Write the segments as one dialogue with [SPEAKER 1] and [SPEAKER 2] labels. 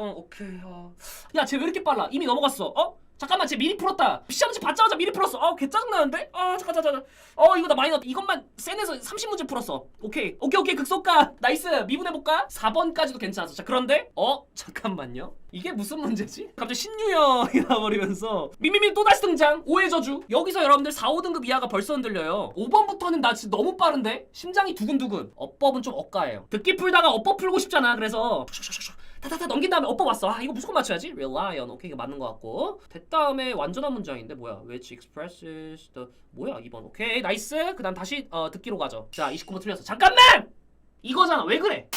[SPEAKER 1] 어 오케이. 어. 야쟤 왜 이렇게 빨라? 이미 넘어갔어. 어? 잠깐만 쟤 미리 풀었다. 시험지 받자마자 미리 풀었어. 어 개 짜증나는데? 아 잠깐 잠깐 잠깐. 어 이거 나 마이너 이것만 센에서 30문제 풀었어. 오케이. 오케이 오케이. 극소가 나이스. 미분해볼까? 4번까지도 괜찮았어. 자 그런데? 어? 잠깐만요. 이게 무슨 문제지? 갑자기 신유형이 나와버리면서. 미미미 또다시 등장. 오해 저주. 여기서 여러분들 4, 5등급 이하가 벌써 흔들려요. 5번부터는 나 진짜 너무 빠른데? 심장이 두근두근. 어법은 좀 억가해요. 듣기 풀다가 어법 풀고 싶잖아. 그래서 다다다 넘긴 다음에 어법 왔어. 아 이거 무조건 맞춰야지. Rely on. 오케이 이거 맞는 것 같고. 됐 다음에 완전한 문장인데 뭐야? Which expresses the 뭐야 2번? 오케이 나이스. 그 다음 다시 어, 듣기로 가죠. 자 29번 틀렸어. 잠깐만! 이거잖아. 왜 그래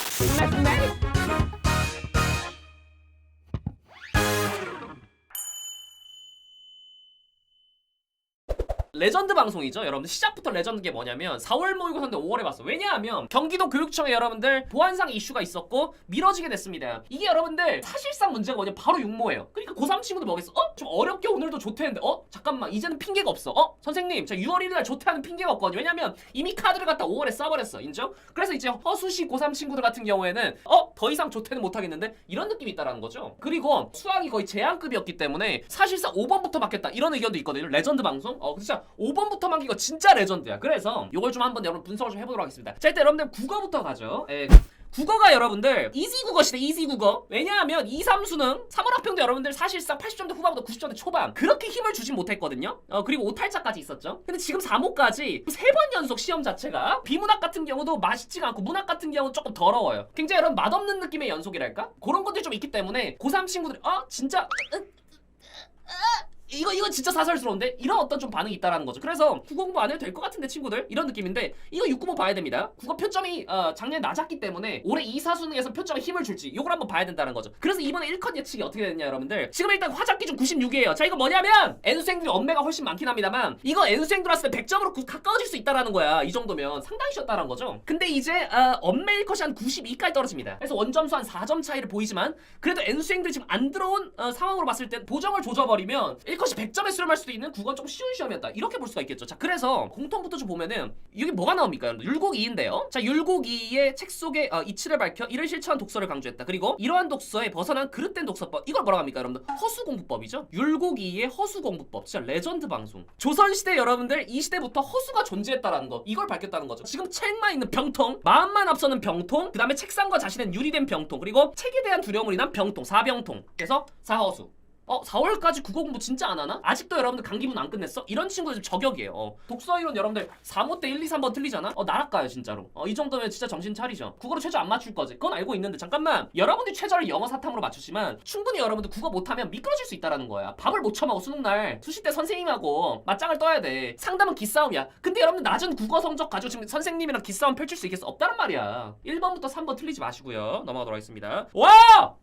[SPEAKER 1] 레전드 방송이죠. 여러분들 시작부터 레전드 게 뭐냐면 4월 모의고사인데 5월에 봤어 왜냐하면 경기도 교육청에 여러분들 보안상 이슈가 있었고 미뤄지게 됐습니다. 이게 여러분들 사실상 문제가 뭐냐? 바로 육모예요. 그러니까 고3 친구들 뭐겠어? 어? 좀 어렵게 오늘도 조퇴했는데 어? 잠깐만 이제는 핑계가 없어. 어? 선생님 저 6월 1일날 조퇴하는 핑계가 없거든요. 왜냐면 이미 카드를 갖다 5월에 써버렸어. 인정? 그래서 이제 허수시 고3 친구들 같은 경우에는 어? 더 이상 조퇴는 못하겠는데? 이런 느낌이 있다라는 거죠. 그리고 수학이 거의 제한급이었기 때문에 사실상 5번부터 받겠다. 이런 의견도 있거든요. 레전드 방송? 어 진짜 5번부터 만기 거 진짜 레전드야. 그래서 이걸 좀 한번 여러분 분석을 좀 해보도록 하겠습니다. 자 일단 여러분들 국어부터 가죠. 예. 국어가 여러분들 이지 국어 시대 이지 국어. 왜냐하면 2, 3수능 3월 학평도 여러분들 사실상 80점대 후반부터 90점대 초반 그렇게 힘을 주진 못했거든요. 어 그리고 오탈자까지 있었죠. 근데 지금 3호까지 세 번 연속 시험 자체가 비문학 같은 경우도 맛있지가 않고 문학 같은 경우는 조금 더러워요. 굉장히 여러분 맛없는 느낌의 연속이랄까? 그런 것들이 좀 있기 때문에 고3 친구들이 어? 진짜? 으, 으, 으, 이거 이거 진짜 사설스러운데 이런 어떤 좀 반응이 있다라는 거죠. 그래서 국어 공부 안 해도 될 것 같은데 친구들 이런 느낌인데 이거 695 봐야 됩니다. 국어 표점이 어, 작년에 낮았기 때문에 올해 2, 4수능에서 표점에 힘을 줄지 이걸 한번 봐야 된다는 거죠. 그래서 이번에 1컷 예측이 어떻게 됐냐 여러분들. 지금 일단 화작 기준 96이에요. 자 이거 뭐냐면 N수생들이 엄매가 훨씬 많긴 합니다만 이거 N수생들 왔을 때 100점으로 가까워질 수 있다라는 거야. 이 정도면 상당히 쉬웠다는 거죠. 근데 이제 어, 엄매 1컷이 한 92까지 떨어집니다. 그래서 원점수 한 4점 차이를 보이지만 그래도 N수생들이 지금 안 들어온 어, 상황으로 봤을 때 보정을 조져버리면 1컷 이 100점에 수렴할 수도 있는 국어 좀 쉬운 시험이었다. 이렇게 볼 수가 있겠죠. 자 그래서 공통부터 좀 보면은 여기 뭐가 나옵니까 여러분들? 율곡2인데요. 자 율곡2의 책 속에 어, 이치를 밝혀 이를 실천한 독서를 강조했다. 그리고 이러한 독서에 벗어난 그릇된 독서법. 이걸 뭐라고 합니까 여러분들? 허수공부법이죠. 율곡2의 허수공부법. 진짜 레전드 방송. 조선시대 여러분들 이 시대부터 허수가 존재했다라는 거 이걸 밝혔다는 거죠. 지금 책만 있는 병통 마음만 앞서는 병통 그 다음에 책상과 자신은 유리된 병통 그리고 책에 대한 두려움을 인한 병통 사병통. 그래서 사허수 어 4월까지 국어 공부 진짜 안 하나? 아직도 여러분들 강기문 안 끝냈어? 이런 친구들 좀 저격이에요. 어, 독서 이론 여러분들 3호 때 1, 2, 3번 틀리잖아? 어 나락가요 진짜로. 어, 이 정도면 진짜 정신 차리죠. 국어로 최저 안 맞출 거지. 그건 알고 있는데 잠깐만 여러분들이 최저를 영어 사탐으로 맞추지만 충분히 여러분들 국어 못하면 미끄러질 수 있다라는 거야. 밥을 못 처먹어 수능날 수시 때 선생님하고 맞짱을 떠야 돼. 상담은 기싸움이야. 근데 여러분들 낮은 국어 성적 가지고 지금 선생님이랑 기싸움 펼칠 수 있겠어? 없다는 말이야. 1번부터 3번 틀리지 마시고요. 넘어가도록 하겠습니다. 와!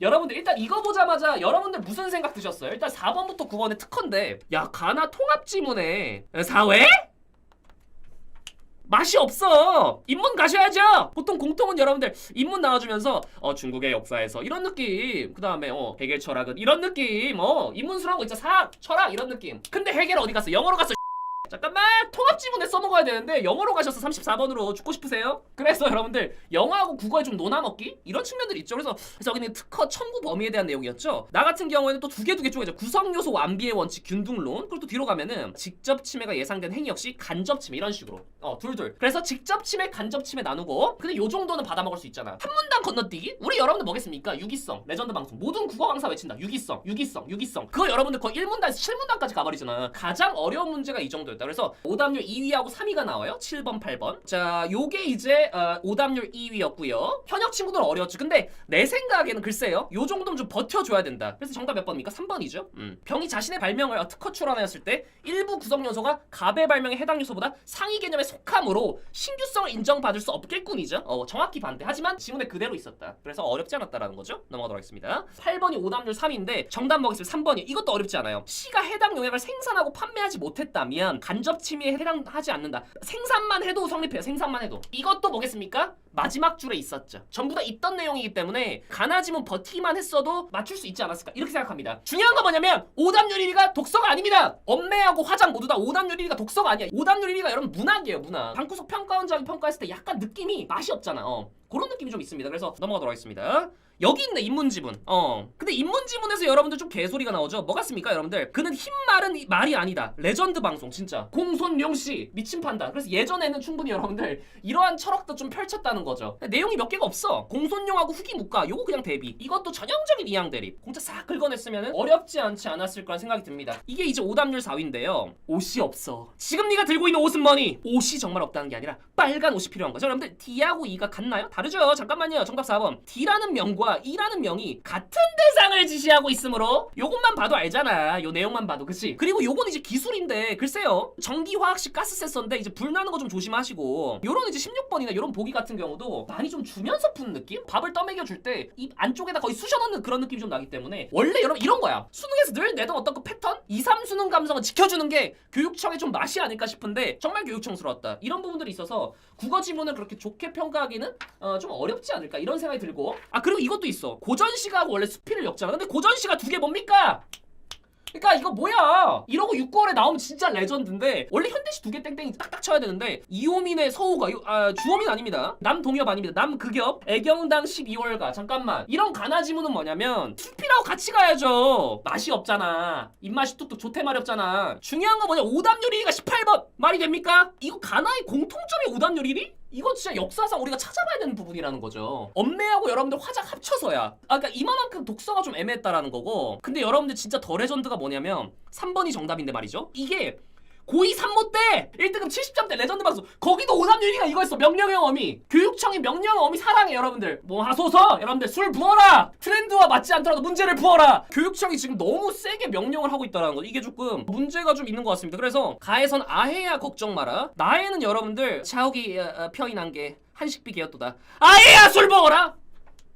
[SPEAKER 1] 여러분들 일단 이거 보자마자 여러분들 무슨 생각 드셨어요? 일단 4번부터 9번의 특허인데 야 가나 통합 지문에 사회? 맛이 없어. 인문 가셔야죠. 보통 공통은 여러분들 인문 나와주면서 어 중국의 역사에서 이런 느낌. 그 다음에 어 해겔 철학은 이런 느낌. 어 인문 수랑 거 있죠. 사학 철학 이런 느낌. 근데 해겔 어디 갔어? 영어로 갔어. 잠깐만 통합 지문에 써먹어야 되는데 영어로 가셔서 34번으로 죽고 싶으세요? 그래서 여러분들 영어하고 국어에 좀 논아먹기? 이런 측면들이 있죠. 그래서 여기는 특허 청구 범위에 대한 내용이었죠. 나 같은 경우에는 또 두 개 두 개 쪼개져 구성 요소 완비의 원칙 균등론 그리고 또 뒤로 가면은 직접 침해가 예상된 행위 역시 간접 침해 이런 식으로. 어 둘둘. 그래서 직접 침해 간접 침해 나누고 근데 요 정도는 받아먹을 수 있잖아. 한 문단 건너뛰기? 우리 여러분들 뭐겠습니까? 유기성. 레전드 방송. 모든 국어 강사 외친다. 유기성 유기성 유기성. 그거 여러분들 거의 1문단에서 7문단까지 가버리잖아. 가장 어려운 문제가 이 정도였다 그래서 오답률 2위하고 3위가 나와요. 7번 8번. 자 요게 이제 어, 오답률 2위였고요. 현역 친구들은 어려웠죠. 근데 내 생각에는 글쎄요. 요 정도는 좀 버텨줘야 된다. 그래서 정답 몇 번입니까? 3번이죠. 음. 병이 자신의 발명을 어, 특허 출원하였을 때 일부 구성 요소가 갑의 발명의 해당 요소보다 상위 개념에 속함으로 신규성을 인정받을 수 없겠군이죠. 어, 정확히 반대 하지만 지문에 그대로 있었다. 그래서 어렵지 않았다라는 거죠. 넘어가도록 하겠습니다. 8번이 오답률 3위인데 정답 먹겠습니다. 3번이 이것도 어렵지 않아요. C가 해당 용액을 생산하고 판매하지 못했다면 간접 침해에 해당하지 않는다. 생산만 해도 성립해요 생산만 해도. 이것도 뭐겠습니까 마지막 줄에 있었죠. 전부 다 있던 내용이기 때문에 가나지문 버티기만 했어도 맞출 수 있지 않았을까 이렇게 생각합니다. 중요한 건 뭐냐면 오답률 1위가 독서가 아닙니다. 엄매하고 화장 모두 다 오답률 1위가 독서가 아니야. 오답률 1위가 여러분 문학이에요 문학. 방구석 평가원장이 평가했을 때 약간 느낌이 맛이 없잖아. 어. 그런 느낌이 좀 있습니다. 그래서 넘어가도록 하겠습니다. 여기 있네 인문지문. 어. 근데 인문지문에서 여러분들 좀 개소리가 나오죠. 뭐 같습니까, 여러분들? 그는 흰 말은 이- 말이 아니다. 레전드 방송 진짜. 공손용 씨 미친 판다. 그래서 예전에는 충분히 여러분들 이러한 철학도 좀 펼쳤다는 거죠. 근데 내용이 몇 개가 없어. 공손용하고 후기 묵가 요거 그냥 대비. 이것도 전형적인 이양 대립. 공짜 싹 긁어냈으면 어렵지 않지 않았을 거란 생각이 듭니다. 이게 이제 오답률 4위인데요. 옷이 없어. 지금 네가 들고 있는 옷은 뭐니? 옷이 정말 없다는 게 아니라 빨간 옷이 필요한 거죠. 여러분들 D하고 E가 같나요? 다르죠. 잠깐만요. 정답 4번. D라는 명과 E라는 명이 같은 대상을 지시하고 있으므로 요것만 봐도 알잖아. 요 내용만 봐도 그치? 그리고 요건 이제 기술인데 글쎄요. 전기 화학식 가스 센서인데 이제 불 나는 거 좀 조심하시고 요런 이제 16번이나 요런 보기 같은 경우 도 많이 좀 주면서 푸는 느낌? 밥을 떠먹여 줄 때 입 안쪽에다 거의 쑤셔 넣는 그런 느낌이 좀 나기 때문에 원래 여러분 이런 거야. 수능에서 늘 내던 어떤 그 패턴? 2, 3 수능 감성을 지켜주는 게 교육청의 좀 맛이 아닐까 싶은데 정말 교육청스러웠다. 이런 부분들이 있어서 국어 지문을 그렇게 좋게 평가하기는 어, 좀 어렵지 않을까 이런 생각이 들고 아 그리고 이것도 있어 고전시가하고 원래 수필을 엮잖아 근데 고전시가 두 개 뭡니까? 그러니까 이거 뭐야? 이러고 6월에 나오면 진짜 레전드인데 원래 현대시 두 개 땡땡이 딱딱 쳐야 되는데 이호민의 서우가 아 주호민 아닙니다. 남동엽 아닙니다. 남극엽. 애경당 12월가. 잠깐만. 이런 가나지문은 뭐냐면 수필하고 같이 가야죠. 맛이 없잖아. 입맛이 뚝뚝 좋대 말이 없잖아. 중요한 건 뭐냐? 오답률 1위가 18번. 말이 됩니까? 이거 가나의 공통점이 오답률 1위? 이거 진짜 역사상 우리가 찾아봐야 되는 부분이라는 거죠. 엄매하고 여러분들 화작 합쳐서야. 아, 그러니까 이만큼 독서가 좀 애매했다라는 거고. 근데 여러분들 진짜 더 레전드가 뭐냐면 3번이 정답인데 말이죠. 이게 고2 3모 때 1등급 70점대 레전드 방송 거기도 오답률이가 이거였어. 명령형 어미. 교육청이 명령형 어미 사랑해 여러분들. 뭐 하소서? 여러분들 술 부어라. 트렌드와 맞지 않더라도 문제를 부어라. 교육청이 지금 너무 세게 명령을 하고 있다는 거 이게 조금 문제가 좀 있는 것 같습니다. 그래서 가에선 아해야 걱정 마라. 나에는 여러분들 자욱이 어, 어, 펴인한 게 한식비 개였도다. 아해야 술 먹어라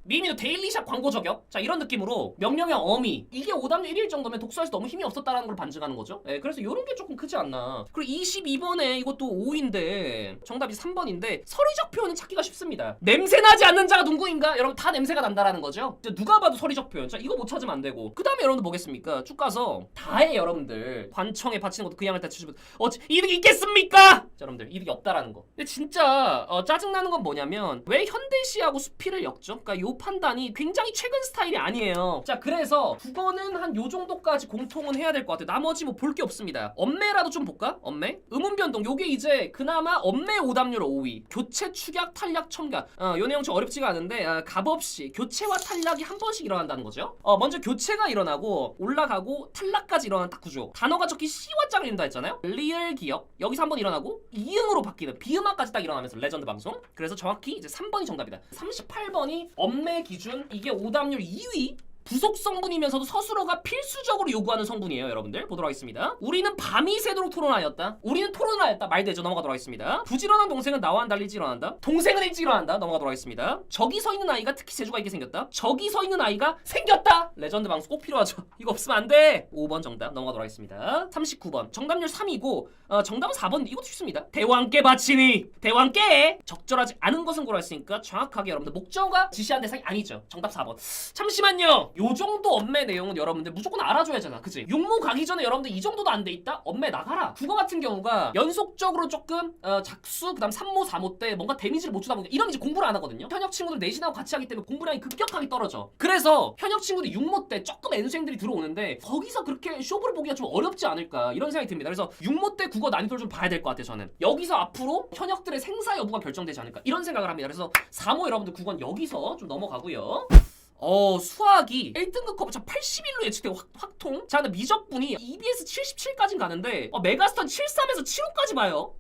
[SPEAKER 1] 미미도 데일리샵 광고 저격? 자 이런 느낌으로 명령형 어미. 이게 오답률 1일 정도면 독서에서 너무 힘이 없었다라는 걸 반증하는 거죠. 예, 그래서 이런 게 조금 크지 않나. 그리고 22번에 이것도 5인데 정답이 3번인데 서리적 표현은 찾기가 쉽습니다. 냄새 나지 않는 자가 누구인가? 여러분 다 냄새가 난다라는 거죠? 누가 봐도 서리적 표현. 자 이거 못 찾으면 안 되고. 그 다음에 여러분들 뭐겠습니까? 쭉 가서 다해 여러분들. 관청에 바치는 것도 그 양을 다 치시면 어찌 이득이 있겠습니까? 자 여러분들 이득이 없다라는 거. 근데 진짜 어, 짜증나는 건 뭐냐면 왜 현대시하고 수필을 엮죠? 그러니까 요 판단이 굉장히 최근 스타일이 아니에요. 자 그래서 국어는 한 요 정도까지 공통은 해야 될 것 같아요. 나머지 뭐 볼 게 없습니다. 엄매라도 좀 볼까? 엄매? 음운 변동. 요게 이제 그나마 엄매 오답률 5위. 교체 축약 탈락 첨가. 어, 요 내용 좀 어렵지가 않은데 아, 값없이 교체와 탈락이 한 번씩 일어난다는 거죠? 어, 먼저 교체가 일어나고 올라가고 탈락까지 일어나는 딱 구조. 단어가 적힌 C와 짝을 이룬다 했잖아요? 리얼 기억. 여기서 한 번 일어나고 이음으로 바뀌는 비음화까지 딱 일어나면서 레전드 방송. 그래서 정확히 이제 3번이 정답이다. 38번이 엄매 기준 이게 오답률 2위 부속 성분이면서도 서술어가 필수적으로 요구하는 성분이에요, 여러분들. 보도록 하겠습니다. 우리는 밤이 새도록 토론하였다. 우리는 토론을 하였다. 말되죠. 넘어가도록 하겠습니다. 부지런한 동생은 나와 달리 일어난다. 동생은 일찍 일어난다. 넘어가도록 하겠습니다. 저기 서 있는 아이가 특히 재주가 있게 생겼다. 저기 서 있는 아이가 생겼다. 레전드 방송 꼭 필요하죠. 이거 없으면 안 돼. 5번 정답 넘어가도록 하겠습니다. 39번 정답률 3이고 어, 정답은 4번. 이것도 쉽습니다. 대왕께 바치니 대왕께 적절하지 않은 것은 고라했으니까 정확하게 여러분들 목적어가 지시한 대상이 아니죠. 정답 4번. 잠시만요. 요 정도 엄매 내용은 여러분들 무조건 알아줘야잖아. 그치? 육모 가기 전에 여러분들 이 정도도 안 돼 있다? 엄매 나가라. 국어 같은 경우가 연속적으로 조금 어, 작수 그 다음 3모 4모 때 뭔가 데미지를 못 주다 보니까 이러면 이제 공부를 안 하거든요. 현역 친구들 내신하고 같이 하기 때문에 공부량이 급격하게 떨어져. 그래서 현역 친구들 6모 때 조금 N생들이 들어오는데 거기서 그렇게 쇼부를 보기가 좀 어렵지 않을까 이런 생각이 듭니다. 그래서 6모 때 국어 난이도를 좀 봐야 될 것 같아요. 저는 여기서 앞으로 현역들의 생사 여부가 결정되지 않을까 이런 생각을 합니다. 그래서 3호 여러분들 국어는 여기서 좀 넘어가고요. 어 수학이 1등급 커버 81로 예측되고 확, 확통? 자 근데 미적분이 EBS 77까진 가는데 어, 메가스턴 73에서 75까지 봐요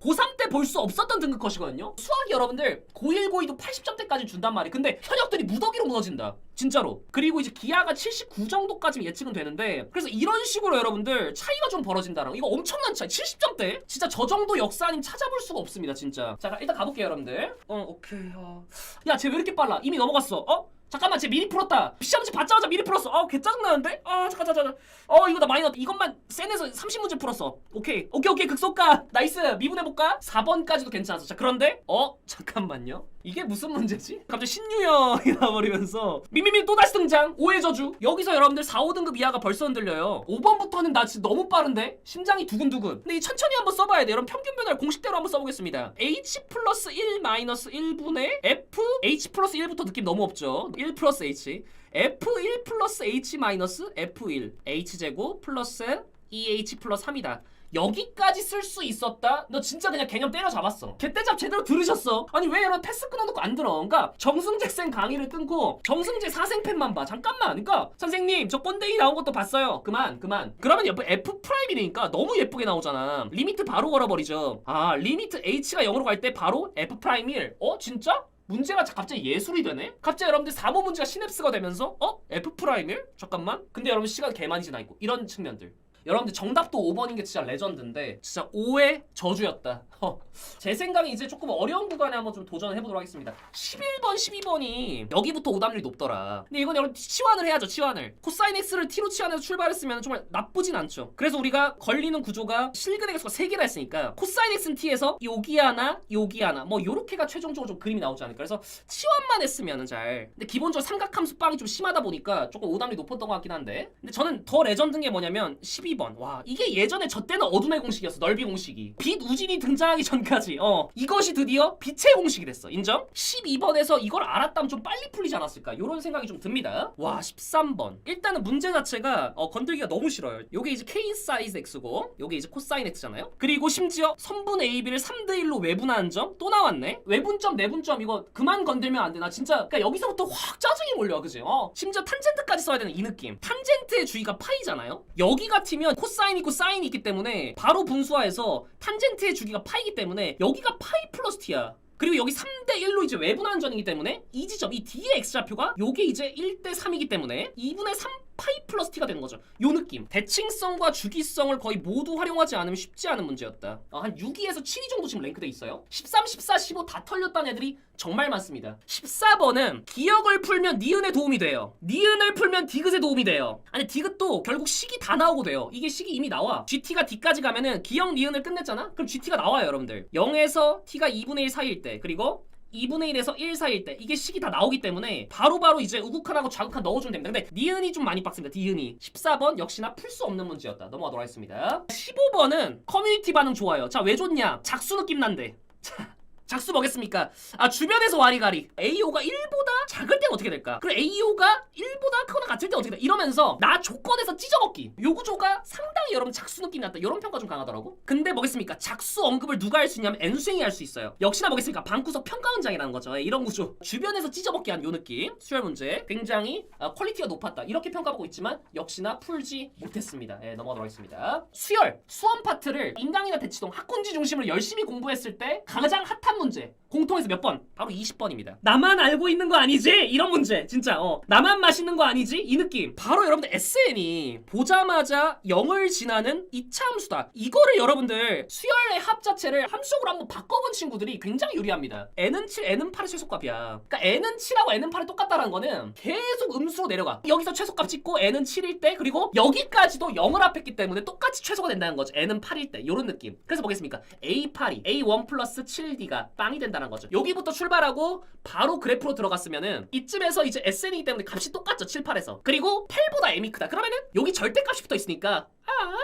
[SPEAKER 1] 고3 때 볼 수 없었던 등급 컷이거든요. 수학이 여러분들 고1 고2도 80점대까지 준단 말이에요. 근데 현역들이 무더기로 무너진다. 진짜로. 그리고 이제 기아가 79 정도까지 예측은 되는데 그래서 이런 식으로 여러분들 차이가 좀 벌어진다라고. 이거 엄청난 차이. 70점대? 진짜 저 정도 역사 아님 찾아볼 수가 없습니다 진짜. 자 일단 가볼게요 여러분들. 어 오케이. 어. 야쟤 왜 이렇게 빨라? 이미 넘어갔어. 어? 잠깐만 쟤 미리 풀었다. 시험지 받자마자 미리 풀었어. 아 개짜증나는데? 아 잠깐 잠깐 잠깐. 어 이거 나 마이너 이것만 센에서 30문제 풀었어. 오케이. 오케이 오케이 극소가 나이스. 미분해볼까? 4번까지도 괜찮았어. 자 그런데? 어? 잠깐만요 이게 무슨 문제지? 갑자기 신유형이 나버리면서 미미미 또다시 등장! 오해 저주! 여기서 여러분들 4, 5등급 이하가 벌써 흔들려요. 5번부터는 나 진짜 너무 빠른데? 심장이 두근두근. 근데 이 천천히 한번 써봐야 돼 여러분 평균 변화를 공식대로 한번 써보겠습니다. H 플러스 1 마이너스 1분의 f? H 플러스 1부터 느낌 너무 없죠? 1 플러스 h. F1 플러스 h 마이너스 f1 h제곱 플러스 2h 플러스 3이다 여기까지 쓸 수 있었다? 너 진짜 그냥 개념 때려잡았어. 개떼잡 제대로 들으셨어. 아니 왜 이런 패스 끊어놓고 안 들어? 그러니까 정승재 쌤 강의를 끊고 정승재 사생팬만 봐. 잠깐만. 그러니까 선생님 저 번데기 나온 것도 봤어요. 그만 그만. 그러면 옆에 F 프라임이니까 너무 예쁘게 나오잖아. 리미트 바로 걸어버리죠. 아 리미트 H가 0으로 갈 때 바로 F 프라임 1. 어 진짜? 문제가 자- 갑자기 예술이 되네? 갑자기 여러분들 3호 문제가 시냅스가 되면서 어? F 프라임 1? 잠깐만. 근데 여러분 시간 개 많이 지나 있고 이런 측면들. 여러분들 정답도 5번인 게 진짜 레전드인데 진짜 5의 저주였다. 허. 제 생각에 이제 조금 어려운 구간에 한번 좀 도전을 해보도록 하겠습니다. 11번, 12번이 여기부터 오답률이 높더라. 근데 이건 여러분 치환을 해야죠, 치환을. 코사인 x를 t로 치환해서 출발했으면 정말 나쁘진 않죠. 그래서 우리가 걸리는 구조가 실근의 개수가 3개나 있으니까 코사인 x는 t에서 여기 하나, 여기 하나 뭐 요렇게가 최종적으로 좀 그림이 나오지 않을까. 그래서 치환만 했으면 잘. 근데 기본적으로 삼각함수 빵이 좀 심하다 보니까 조금 오답률이 높았던 것 같긴 한데. 근데 저는 더 레전드인 게 뭐냐면 12 번. 와, 이게 예전에 저 때는 어둠의 공식이었어. 넓이 공식이. 빛 우진이 등장하기 전까지. 어. 이것이 드디어 빛의 공식이 됐어. 인정? 12번에서 이걸 알았다면 좀 빨리 풀리지 않았을까? 요런 생각이 좀 듭니다. 와, 13번. 일단은 문제 자체가 어, 건들기가 너무 싫어요. 요게 이제 K 사이즈 X고 요게 이제 코사인 X잖아요. 그리고 심지어 선분 AB를 3대 1로 외분하는 점 또 나왔네. 외분점, 내분점 이거 그만 건들면 안 돼. 나 진짜 그러니까 여기서부터 확 짜증이 몰려. 그지? 어. 심지어 탄젠트까지 써야 되는 이 느낌. 탄젠트의 주의가 파이잖아요. 여기 같으면 코사인 있고 사인이 있기 때문에 바로 분수화해서 탄젠트의 주기가 파이기 때문에 여기가 파이 플러스 t야. 그리고 여기 3대 1로 이제 외분하는 전이기 때문에 이 지점 이 D의 X좌표가 요게 이제 1대 3이기 때문에 2분의 3 파이 플러스 T가 되는 거죠. 요 느낌. 대칭성과 주기성을 거의 모두 활용하지 않으면 쉽지 않은 문제였다. 어, 한 6위에서 7위 정도 지금 랭크돼 있어요. 13, 14, 15 다 털렸다는 애들이 정말 많습니다. 14번은 기억을 풀면 니은에 도움이 돼요. 니은을 풀면 디귿에 도움이 돼요. 아니 디귿도 결국 식이 다 나오고 돼요. 이게 식이 이미 나와. GT가 D까지 가면은 기억 니은을 끝냈잖아? 그럼 GT가 나와요 여러분들. 0에서 T가 2분의 1 사이일 때 그리고 2분의 1에서 1 사이일 때 이게 식이 다 나오기 때문에 바로바로 이제 우극한하고 좌극한 넣어주면 됩니다. 근데 니은이 좀 많이 빡습니다. 니은이 14번 역시나 풀 수 없는 문제였다. 넘어가도록 하겠습니다. 15번은 커뮤니티 반응 좋아요. 자 왜 좋냐? 작수 느낌 난대. 자 작수 뭐겠습니까? 아 주변에서 와리가리. AO가 1보다 작을 땐 어떻게 될까? 그리고 AO가 1보다 크거나 같을 땐 어떻게 돼? 이러면서 나 조건에서 찢어먹기. 요 구조가 상당히 여러분 작수 느낌이 났다. 이런 평가 좀 강하더라고. 근데 뭐겠습니까? 작수 언급을 누가 할 수 있냐면 N수행이 할 수 있어요. 역시나 뭐겠습니까? 방구석 평가원장이라는 거죠. 예, 이런 구조. 주변에서 찢어먹기 한 요 느낌. 수열 문제. 굉장히 아, 퀄리티가 높았다. 이렇게 평가받고 있지만 역시나 풀지 못했습니다. 예, 넘어가도록 하겠습니다. 수열 수험 파트를 인강이나 대치동 학군지 중심으로 열심히 공부했을 때 가장 핫한 문제 공통에서 몇 번? 바로 20번입니다. 나만 알고 있는 거 아니지? 이런 문제. 진짜 어. 나만 맛있는 거 아니지? 이 느낌. 바로 여러분들 SN이 보자마자 0을 지나는 이차 함수다. 이거를 여러분들 수열의 합 자체를 함수적으로 한번 바꿔본 친구들이 굉장히 유리합니다. n은 7, n은 8의 최소값이야. 그러니까 n은 7하고 n은 8이 똑같다는 거는 계속 음수로 내려가. 여기서 최소값 찍고 n은 7일 때 그리고 여기까지도 0을 합했기 때문에 똑같이 최소가 된다는 거죠. n은 8일 때. 이런 느낌. 그래서 보겠습니까? a8이 a1 플러스 7d가 빵이 된다는 거죠. 여기부터 출발하고 바로 그래프로 들어갔으면은 이쯤에서 이제 SN이기 때문에 값이 똑같죠. 7, 8에서. 그리고 8보다 m이 크다. 그러면은 여기 절대값이 붙어 있으니까 아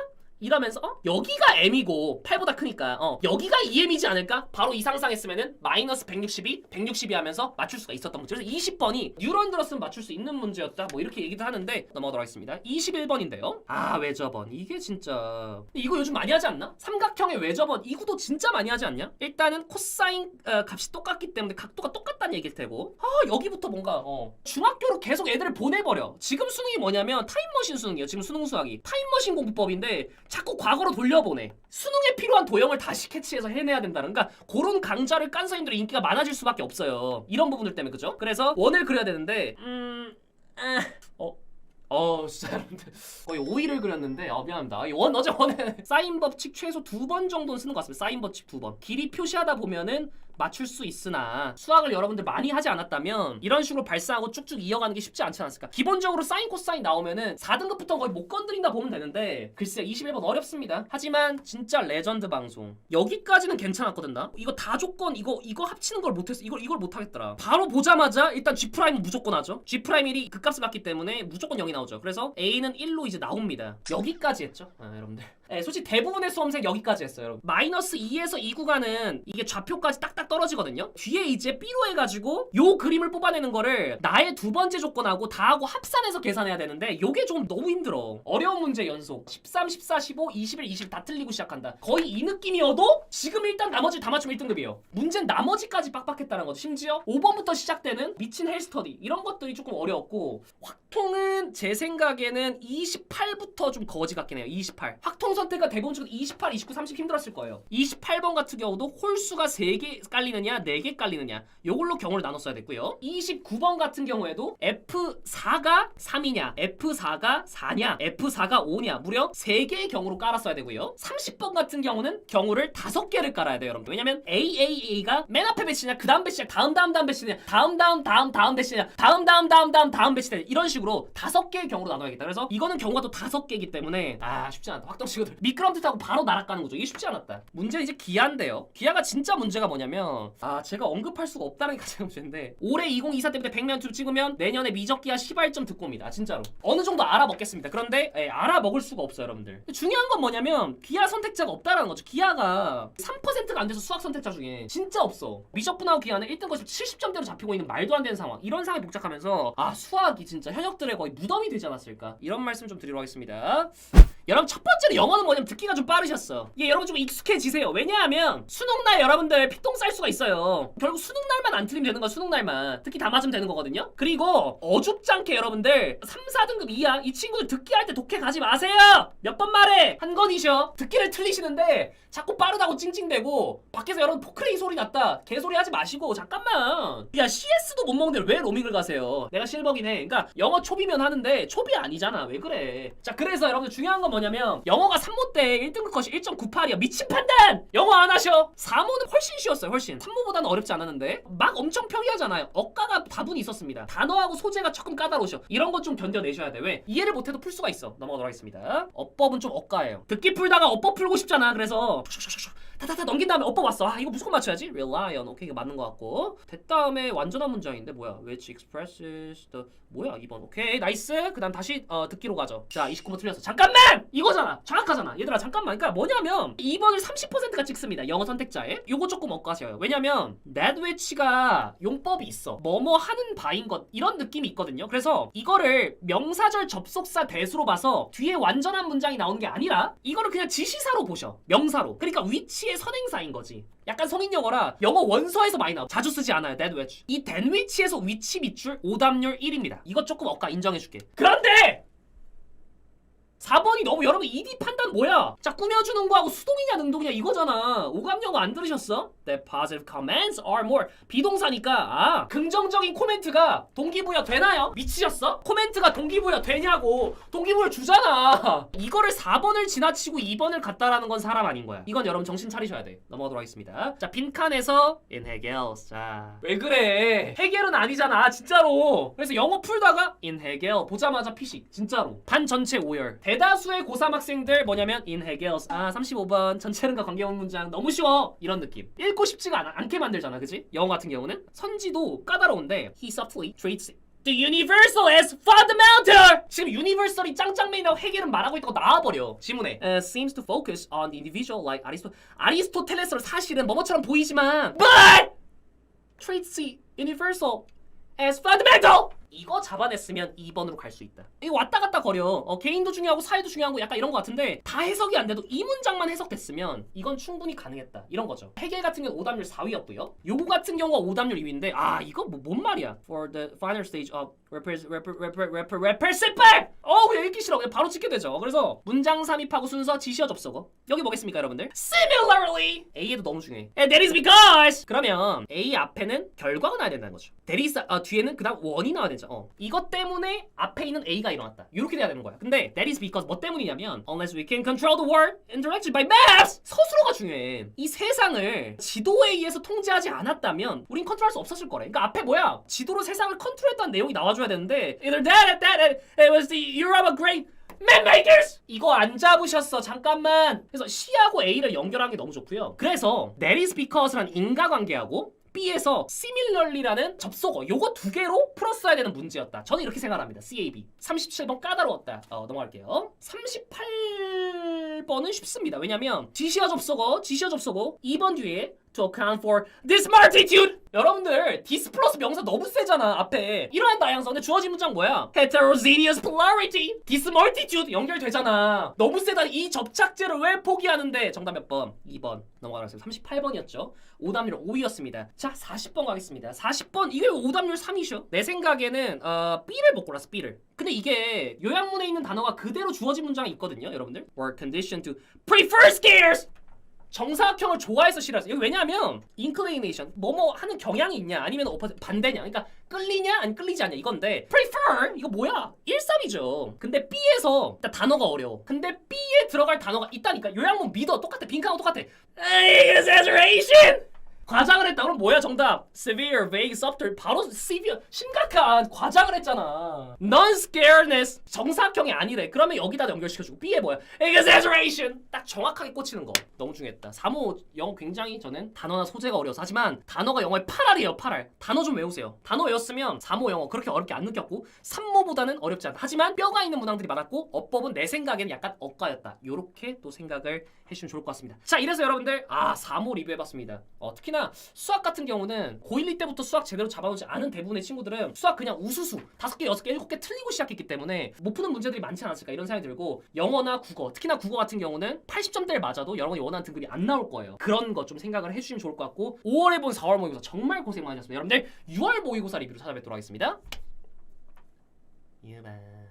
[SPEAKER 1] 이러면서 어? 여기가 m이고 8보다 크니까 어 여기가 2m이지 않을까? 바로 이 상상했으면은 마이너스 162, 162 하면서 맞출 수가 있었던 문제. 그래서 20번이 뉴런 들었으면 맞출 수 있는 문제였다. 뭐 이렇게 얘기도 하는데 넘어가도록 하겠습니다. 21번인데요. 아 외저번 이게 진짜 이거 요즘 많이 하지 않나? 삼각형의 외저번 이 구도 진짜 많이 하지 않냐? 일단은 코사인 어, 값이 똑같기 때문에 각도가 똑같다는 얘기일 테고 아 여기부터 뭔가 어 중학교로 계속 애들을 보내버려. 지금 수능이 뭐냐면 타임머신 수능이에요. 지금 수능 수학이 타임머신 공부법인데 자꾸 과거로 돌려보내. 수능에 필요한 도형을 다시 캐치해서 해내야 된다는 그러니까 그런 강좌를 깐 선생님들의 인기가 많아질 수밖에 없어요. 이런 부분들 때문에 그죠? 그래서 원을 그려야 되는데 음... 아... 어? 어 진짜 거의 5위를 그렸는데 어 미안합니다 이원 어제 원에 사인 법칙 최소 두 번 정도는 쓰는 것 같습니다 사인 법칙 두번 길이 표시하다 보면은 맞출 수 있으나 수학을 여러분들 많이 하지 않았다면 이런 식으로 발사하고 쭉쭉 이어가는 게 쉽지 않지 않았을까? 기본적으로 사인 코사인 나오면은 4등급부터 거의 못 건드린다 보면 되는데 글쎄 21번 어렵습니다. 하지만 진짜 레전드 방송 여기까지는 괜찮았거든 나. 이거 다 조건 이거 이거 합치는 걸 못했어. 이걸 이걸 못하겠더라. 바로 보자마자 일단 G 프라임은 무조건 하죠. G 프라임 1이 극값을 받기 때문에 무조건 0이 나오죠. 그래서 A는 1로 이제 나옵니다. 여기까지 했죠. 아, 여러분들. 네, 솔직히 대부분의 수험생 여기까지 했어요, 여러분. 마이너스 2에서 2 구간은 이게 좌표까지 딱딱 떨어지거든요. 뒤에 이제 B로 해가지고 요 그림을 뽑아내는 거를 나의 두 번째 조건하고 다하고 합산해서 계산해야 되는데 요게 좀 너무 힘들어. 어려운 문제 연속. 13, 14, 15, 21, 20 다 틀리고 시작한다. 거의 이 느낌이어도 지금 일단 나머지 다 맞추면 1등급이에요. 문제는 나머지까지 빡빡했다는 거죠. 심지어 5번부터 시작되는 미친 헬스터디 이런 것들이 조금 어려웠고 확통은 제 생각에는 28부터 좀 거지 같긴 해요. 28. 확통 선택과 대부분 중에 28, 29, 30 힘들었을 거예요. 28번 같은 경우도 홀수가 3개 깔리느냐, 4개 깔리느냐. 요걸로 경우를 나눴어야 됐고요. 29번 같은 경우에도 F4가 3이냐, F4가 4냐, F4가 5냐. 무려 3개의 경우로 깔았어야 되고요. 30번 같은 경우는 경우를 5개를 깔아야 돼요, 여러분. 왜냐면 AAA가 맨 앞에 배치냐, 그 다음 배치냐, 다음 다음 다음 배치냐, 다음 다음 다음 다음 배치냐, 다음 다음 다음 다음 다음 배치냐. 이런 식으로 5개의 경우로 나눠야겠다. 그래서 이거는 경우가 또 5개이기 때문에 아, 쉽지 않다. 확정 친구들 미끄럼틀 타고 바로 날아가는 거죠. 이게 쉽지 않았다. 문제는 이제 기아인데요. 기아가 진짜 문제가 뭐냐면 아, 제가 언급할 수가 없다는 게 가장 문제인데 올해 2024 때부터 100년 툴 찍으면 내년에 미적 기아 시발점 듣고 옵니다. 진짜로. 어느 정도 알아먹겠습니다. 그런데 예, 알아먹을 수가 없어요, 여러분들. 중요한 건 뭐냐면 기아 선택자가 없다라는 거죠. 기아가 3%가 안 돼서 수학 선택자 중에 진짜 없어. 미적분하고 기아는 1등 것이 70점대로 잡히고 있는 말도 안 되는 상황. 이런 상황이 복잡하면서 아, 수학이 진짜 현역들의 거의 무덤이 되지 않았을까? 이런 말씀 좀 드리도록 하겠습니다. 여러분 첫 번째로 영어는 뭐냐면 듣기가 좀 빠르셨어. 이게 여러분 좀 익숙해지세요. 왜냐하면 수능날 여러분들 피똥 쌀 수가 있어요. 결국 수능날만 안 틀리면 되는 거야. 수능날만. 특히 다 맞으면 되는 거거든요. 그리고 어줍지 않게 여러분들 3, 4등급 이하 이 친구들 듣기 할 때 독해 가지 마세요. 몇 번 말해. 한 건이셔. 듣기를 틀리시는데 자꾸 빠르다고 찡찡대고 밖에서 여러분 포크레인 소리 났다. 개소리 하지 마시고 잠깐만. 야 CS도 못 먹는데 왜 로밍을 가세요? 내가 실버긴 해. 그러니까 영어 초비면 하는데 초비 아니잖아. 왜 그래? 자 그래서 여러분들 중요한 건 뭐냐면 영어가 3모 때 1등급 컷이 1.98이야. 미친 판단! 영어 안 하셔. 4모는 훨씬 쉬웠어요. 훨씬. 3모보다는 어렵지 않았는데 막 엄청 평이하잖아요. 어가가 다분히 있었습니다. 단어하고 소재가 조금 까다로우셔. 이런 것 좀 견뎌내셔야 돼. 왜? 이해를 못해도 풀 수가 있어. 넘어가도록 하겠습니다. 어법은 좀 어가예요. 듣기 풀다가 어법 풀고 싶잖아. 그래서 다다다 넘긴 다음에 왔어. 아 이거 무조건 맞춰야지. Rely on. 오케이 이거 맞는 것 같고. 됐다음에 완전한 문장인데 뭐야? Which expresses the 뭐야 2번. 오케이 나이스. 그다음 다시 어, 듣기로 가죠. 자 29번 틀렸어. 잠깐만 이거잖아. 정확하잖아. 얘들아 잠깐만. 그러니까 뭐냐면 2번을 30%가 찍습니다. 영어 선택자에. 요거 조금 엇가셔요. 왜냐면 that which가 용법이 있어. 뭐뭐 하는 바인 것 이런 느낌이 있거든요. 그래서 이거를 명사절 접속사 대수로 봐서 뒤에 완전한 문장이 나오는 게 아니라 이거를 그냥 지시사로 보셔. 명사로. 그러니까 위치 의 선행사인 거지. 약간 성인 영어라 영어 원서에서 많이 나와. 자주 쓰지 않아요. that which. 이 that which에서 위치 밑줄 오답률 1입니다. 이거 조금 엇가 인정해줄게. 그런데 4번이 너무 여러분 ED 판단 뭐야? 자 꾸며주는 거하고 수동이냐 능동이냐 이거잖아. 오감 영어 안 들으셨어? The positive comments are more 비동사니까 아 긍정적인 코멘트가 동기부여 되나요? 미치셨어? 코멘트가 동기부여 되냐고 동기부여 주잖아. 이거를 4번을 지나치고 2번을 갔다라는 건 사람 아닌 거야. 이건 여러분 정신 차리셔야 돼. 넘어가도록 하겠습니다. 자 빈칸에서 in Hegels 자왜 그래? 해결은 아니잖아 진짜로. 그래서 영어 풀다가 in Hegel 보자마자 피식 진짜로 반 전체 오열. 대다수의 고3 학생들 뭐냐면 in Hegels 아 35번 전체른과 관계없는 문장 너무 쉬워 이런 느낌. 읽고 싶지가 않아, 않게 만들잖아 그지? 영어 같은 경우는 선지도 까다로운데 he softly treats The universal as fundamental. 지금 universal이 짱짱맨이라고 해결은 말하고 있다고 나와버려 지문에. Uh, seems to focus on the individual like 아리스토 아리스토텔레스를 사실은 뭐뭐처럼 보이지만 but treats the universal as fundamental. 이거 잡아냈으면 2번으로 갈 수 있다. 이거 왔다 갔다 거려. 어, 개인도 중요하고 사회도 중요한 거 약간 이런 거 같은데 다 해석이 안 돼도 이 문장만 해석됐으면 이건 충분히 가능했다. 이런 거죠. 해겔 같은 경우 오답률 4위였고요. 요거 같은 경우가 오답률 2위인데 아 이거 뭐, 뭔 말이야? For the final stage of 래퍼 래퍼 래퍼 래퍼 래퍼 씨발 어 그냥 읽기 싫어? 그냥 바로 찍게 되죠? 그래서 문장 삽입하고 순서 지시어 접속어 여기 뭐겠습니까 여러분들? Similarly! A에도 너무 중요해. And that is because! 그러면 A 앞에는 결과가 나야 된다는 거죠. That is 어, 뒤에는 그 다음 원이 나와야 되죠. 어. 이것 때문에 앞에 있는 A가 일어났다. 이렇게 돼야 되는 거야. 근데 that is because 뭐 때문이냐면 unless we can control the world indirectly by maps! 서술어가 중요해. 이 세상을 지도에 의해서 통제하지 않았다면 우린 컨트롤할 수 없었을 거래. 그러니까 앞에 뭐야? 지도로 세상을 컨트롤했다는 내용이 나와 줘야 되는데 either that, that, that, it was the Europe of great mapmakers 이거 안 잡으셨어 잠깐만. 그래서 C하고 A를 연결하는 게 너무 좋고요. 그래서 that is because란 인과관계하고 B에서 similarly라는 접속어 요거 두 개로 풀었어야 되는 문제였다. 저는 이렇게 생각합니다. CAB 37번 까다로웠다. 어, 넘어갈게요. 38번은 쉽습니다. 왜냐면 지시어 접속어 지시어 접속어 2번 뒤에 to account for this multitude. 여러분들 this 플러스 명사 너무 세잖아 앞에. 이러한 다양성 근데 주어진 문장 뭐야? Heterogeneous polarity this multitude 연결되잖아. 너무 세다. 이 접착제를 왜 포기하는데? 정답 몇 번? 2번. 넘어가겠습니다 38번이었죠. 오답률 5위였습니다. 자 40번 가겠습니다. 40번 이게 왜 오답률 3위셔? 내 생각에는 어, B를 못 골랐어 B를. 근데 이게 요약문에 있는 단어가 그대로 주어진 문장이 있거든요 여러분들. Were conditioned to prefer scarce 정사각형을 좋아해서 싫어해서 이거 왜냐하면 inclination 뭐뭐 하는 경향이 있냐 아니면 반대냐 그러니까 끌리냐 아니 끌리지 않냐 이건데 prefer 이거 뭐야? 1-3이죠. 근데 B에서 일단 단어가 어려워. 근데 B에 들어갈 단어가 있다니까. 요약문 믿어. 똑같아. 빈칸하고 똑같아. exaggeration 과장을 했다. 그럼 뭐야 정답? Severe, vague, subtle. 바로 severe 심각한 과장을 했잖아. Non-scaredness 정사각형이 아니래. 그러면 여기다 연결시켜주고. B에 뭐야? Exaggeration. 딱 정확하게 꽂히는 거. 너무 중요했다. 3호 영어 굉장히 저는 단어나 소재가 어려워서. 하지만 단어가 영어의 8알이에요 8알. 단어 좀 외우세요. 단어 외웠으면 3호 영어 그렇게 어렵게 안 느꼈고 3모보다는 어렵지 않다. 하지만 뼈가 있는 문항들이 많았고 어법은 내 생각에는 약간 엇가였다. 요렇게 또 생각을 해주시면 좋을 것 같습니다. 자 이래서 여러분들 아 3호 리뷰해봤습니다. 어, 특히나 수학 같은 경우는 고1, 2 때부터 수학 제대로 잡아오지 않은 대부분의 친구들은 수학 그냥 우수수 다섯 개, 여섯 개, 일곱 개 틀리고 시작했기 때문에 못 푸는 문제들이 많지 않았을까 이런 생각이 들고 영어나 국어 특히나 국어 같은 경우는 80점대를 맞아도 여러분이 원하는 등급이 안 나올 거예요. 그런 거좀 생각을 해주시면 좋을 것 같고 5월에 본 4월 모의고사 정말 고생 많으셨습니다. 여러분들 6월 모의고사 리뷰로 찾아뵙도록 하겠습니다. 유바